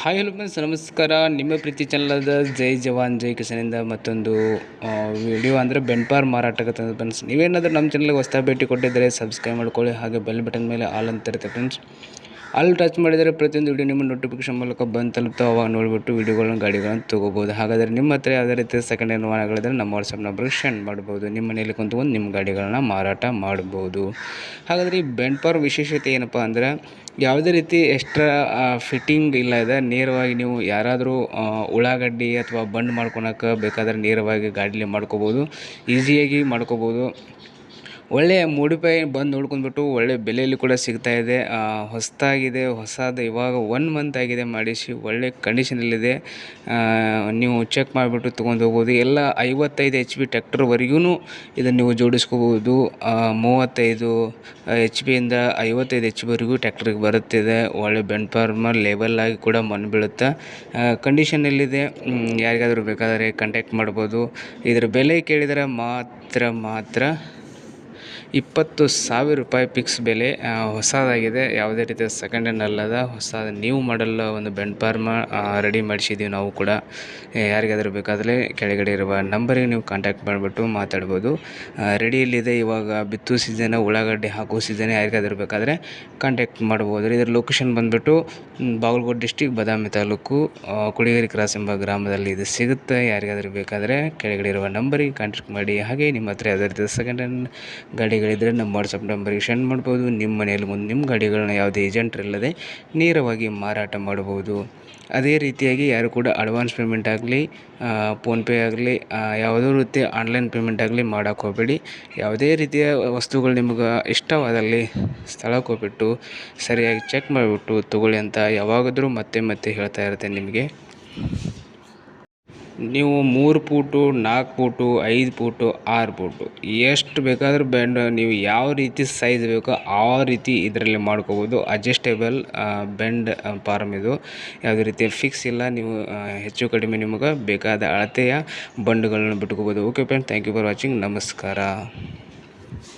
Hi hello friends ನಮಸ್ಕಾರ. ನಿಮ್ಮ ಪ್ರೀತಿ ಚಾನಲದ ಜೈ ಜವಾನ್, ಜೈ ಕಿಸನಿಂದ ಮತ್ತೊಂದು ವಿಡಿಯೋ ಅಂದರೆ ಬೆನ್ಪಾರ್ ಮಾರಾಟಕ್ಕೆ ಫ್ರೆಂಡ್ಸ್ ನೀವೇನಾದರೂ ನಮ್ಮ ಚಾನಲ್ಗೆ ಹೊಸ ಭೇಟಿ ಕೊಟ್ಟಿದ್ದರೆ ಸಬ್ಸ್ಕ್ರೈಬ್ ಮಾಡ್ಕೊಳ್ಳಿ. ಹಾಗೆ ಬೆಲ್ ಬಟನ್ ಮೇಲೆ ಆಲ್ ಅಂತ ಇರುತ್ತೆ ಫ್ರೆಂಡ್ಸ್ ಅಲ್ಲಿ ಟಚ್ ಮಾಡಿದರೆ ಪ್ರತಿಯೊಂದು ವಿಡಿಯೋ ನಿಮ್ಮ ನೋಟಿಫಿಕೇಶನ್ ಮೂಲಕ ಬಂದು ತಲುಪ್ತಾ ಅವಾಗ ನೋಡಿಬಿಟ್ಟು ವೀಡಿಯೋಗಳನ್ನು ಗಾಡಿಗಳನ್ನು ತೊಗೋಬೋದು ಹಾಗಾದರೆ ನಿಮ್ಮ ಹತ್ರ ಯಾವುದೇ ರೀತಿಯ ಸೆಕೆಂಡ್ ಹ್ಯಾಂಡ್ ವಾಹನಗಳಿದ್ರೆ ನಮ್ಮ ವಾಟ್ಸಪ್ ನಂಬರ್ಗೆ ಸೆಂಡ್ ಮಾಡ್ಬೋದು. ನಿಮ್ಮ ಮನೆಯಲ್ಲಿ ಕುಂತ್ಕೊಂಡು ನಿಮ್ಮ ಗಾಡಿಗಳನ್ನ ಮಾರಾಟ ಮಾಡ್ಬೋದು. ಹಾಗಾದರೆ ಈ ಬೆಂಟ್ಪಾರ್ ವಿಶೇಷತೆ ಏನಪ್ಪ ಅಂದರೆ, ಯಾವುದೇ ರೀತಿ ಎಕ್ಸ್ಟ್ರಾ ಫಿಟ್ಟಿಂಗ್ ಇಲ್ಲ ಇದೆ. ನೇರವಾಗಿ ನೀವು ಯಾರಾದರೂ ಉಳ್ಳಾಗಡ್ಡಿ ಅಥವಾ ಬಂಡ್ ಮಾಡ್ಕೊಳಕ್ಕೆ ಬೇಕಾದರೆ ನೇರವಾಗಿ ಗಾಡಿಲಿ ಮಾಡ್ಕೋಬೋದು. ಈಸಿಯಾಗಿ ಮಾಡ್ಕೋಬೋದು. ಒಳ್ಳೆಯ ಮೂಡಿಫೈ ಬಂದು ನೋಡ್ಕೊಂಡ್ಬಿಟ್ಟು ಒಳ್ಳೆ ಬೆಲೆಯಲ್ಲಿ ಕೂಡ ಸಿಗ್ತಾ ಇದೆ. ಹೊಸದಾಗಿದೆ, ಹೊಸದು ಇವಾಗ ಒನ್ ಮಂತ್ ಆಗಿದೆ ಮಾಡಿಸಿ, ಒಳ್ಳೆ ಕಂಡೀಷನಲ್ಲಿದೆ ನೀವು ಚೆಕ್ ಮಾಡಿಬಿಟ್ಟು ತೊಗೊಂಡು ಹೋಗ್ಬೋದು. ಎಲ್ಲ ಐವತ್ತೈದು ಎಚ್ ಪಿ ಟ್ಯಾಕ್ಟರ್ವರೆಗೂ ಇದನ್ನು ನೀವು ಜೋಡಿಸ್ಕೋಬೋದು. ಮೂವತ್ತೈದು ಎಚ್ ಪಿಯಿಂದ ಐವತ್ತೈದು ಎಚ್ ಪಿವರೆಗೂ ಟ್ಯಾಕ್ಟ್ರಿಗೆ ಬರುತ್ತಿದೆ. ಒಳ್ಳೆ ಬೆಂಡ್ ಫಾರ್ಮರ್ ಲೇಬಲ್ ಆಗಿ ಕೂಡ ಮಣ್ಣು ಬೀಳುತ್ತೆ ಕಂಡೀಷನಲ್ಲಿದೆ ಯಾರಿಗಾದರೂ ಬೇಕಾದರೆ ಕಾಂಟ್ಯಾಕ್ಟ್ ಮಾಡ್ಬೋದು. ಇದರ ಬೆಲೆ ಕೇಳಿದರೆ ಮಾತ್ರ ಮಾತ್ರ ಇಪ್ಪತ್ತು ಸಾವಿರ ರೂಪಾಯಿ ಪಿಕ್ಸ್ ಬೆಲೆ ಹೊಸದಾಗಿದೆ. ಯಾವುದೇ ರೀತಿಯ ಸೆಕೆಂಡ್ ಹ್ಯಾಂಡ್ ಅಲ್ಲದ ಹೊಸ ನ್ಯೂ ಮಾಡೆಲ್ ಒಂದು ಬೆಂಡ್ ಫಾರ್ಮ ರೆಡಿ ಮಾಡಿಸಿದ್ದೀವಿ ನಾವು ಕೂಡ. ಯಾರಿಗಾದರೂ ಬೇಕಾದರೆ ಕೆಳಗಡೆ ಇರುವ ನಂಬರಿಗೆ ನೀವು ಕಾಂಟ್ಯಾಕ್ಟ್ ಮಾಡಿಬಿಟ್ಟು ಮಾತಾಡ್ಬೋದು. ರೆಡಿಯಲ್ಲಿದೆ ಇವಾಗ ಬಿತ್ತು ಸೀಸನ್ ಉಳ್ಳಾಗಡ್ಡೆ ಹಾಕೋ ಸೀಸನ್ ಯಾರಿಗಾದರೂ ಬೇಕಾದರೆ ಕಾಂಟ್ಯಾಕ್ಟ್ ಮಾಡ್ಬೋದು. ಇದರ ಲೊಕೇಶನ್ ಬಂದುಬಿಟ್ಟು ಬಾಗಲಕೋಟೆ ಡಿಸ್ಟಿಕ್ ಬಾದಾಮಿ ತಾಲೂಕು ಕುಡಿಗೇರಿ ಕ್ರಾಸ್ ಎಂಬ ಗ್ರಾಮದಲ್ಲಿ ಇದು ಸಿಗುತ್ತೆ. ಯಾರಿಗಾದರೂ ಬೇಕಾದರೆ ಕೆಳಗಡೆ ಇರುವ ನಂಬರಿಗೆ ಕಾಂಟ್ಯಾಕ್ಟ್ ಮಾಡಿ. ಹಾಗೆ ನಿಮ್ಮ ಹತ್ರ ಯಾವುದೇ ರೀತಿಯ ಸೆಕೆಂಡ್ ಹ್ಯಾಂಡ್ ಗಾಡಿಗಳಿದ್ದರೆ ನಮ್ಮ ವಾಟ್ಸಪ್ ನಂಬರಿಗೆ ಸೆಂಡ್ ಮಾಡ್ಬೋದು. ನಿಮ್ಮ ಮನೆಯಲ್ಲಿ ಮುಂದೆ ನಿಮ್ಮ ಗಾಡಿಗಳನ್ನ ಯಾವುದೇ ಏಜೆಂಟ್ ಇಲ್ಲದೆ ನೇರವಾಗಿ ಮಾರಾಟ ಮಾಡಬಹುದು ಅದೇ ರೀತಿಯಾಗಿ ಯಾರು ಕೂಡ ಅಡ್ವಾನ್ಸ್ ಪೇಮೆಂಟ್ ಆಗಲಿ ಫೋನ್ಪೇ ಆಗಲಿ ಯಾವುದೇ ರೀತಿ ಆನ್ಲೈನ್ ಪೇಮೆಂಟ್ ಆಗಲಿ ಮಾಡೋಕೆ ಹೋಗಬೇಡಿ. ಯಾವುದೇ ರೀತಿಯ ವಸ್ತುಗಳು ನಿಮ್ಗೆ ಇಷ್ಟವಾದಲ್ಲಿ ಸ್ಥಳಕ್ಕೆ ಹೋಗ್ಬಿಟ್ಟು ಸರಿಯಾಗಿ ಚೆಕ್ ಮಾಡಿಬಿಟ್ಟು ತೊಗೊಳ್ಳಿ ಅಂತ ಯಾವಾಗಾದರೂ ಮತ್ತೆ ಮತ್ತೆ ಹೇಳ್ತಾ ಇರ್ತೇನೆ ನಿಮಗೆ. ನೀವು ಮೂರು ಪೂಟು, ನಾಲ್ಕು ಫೂಟು ಐದು ಫೂಟು ಆರು ಪೂಟು, ಎಷ್ಟು ಬೇಕಾದರೂ ಬೆಂಡ್ ನೀವು ಯಾವ ರೀತಿ ಸೈಜ್ ಬೇಕೋ ಆ ರೀತಿ ಇದರಲ್ಲಿ ಮಾಡ್ಕೋಬೋದು. ಅಡ್ಜಸ್ಟೇಬಲ್ ಬೆಂಡ್ ಫಾರ್ಮ್ ಇದು. ಯಾವುದೇ ರೀತಿ ಫಿಕ್ಸ್ ಇಲ್ಲ, ನೀವು ಹೆಚ್ಚು ಕಡಿಮೆ ನಿಮಗೆ ಬೇಕಾದ ಅಳತೆಯ ಬಂಡ್ಗಳನ್ನು ಬಿಟ್ಕೋಬೋದು. Okay friend thank you for watching ನಮಸ್ಕಾರ.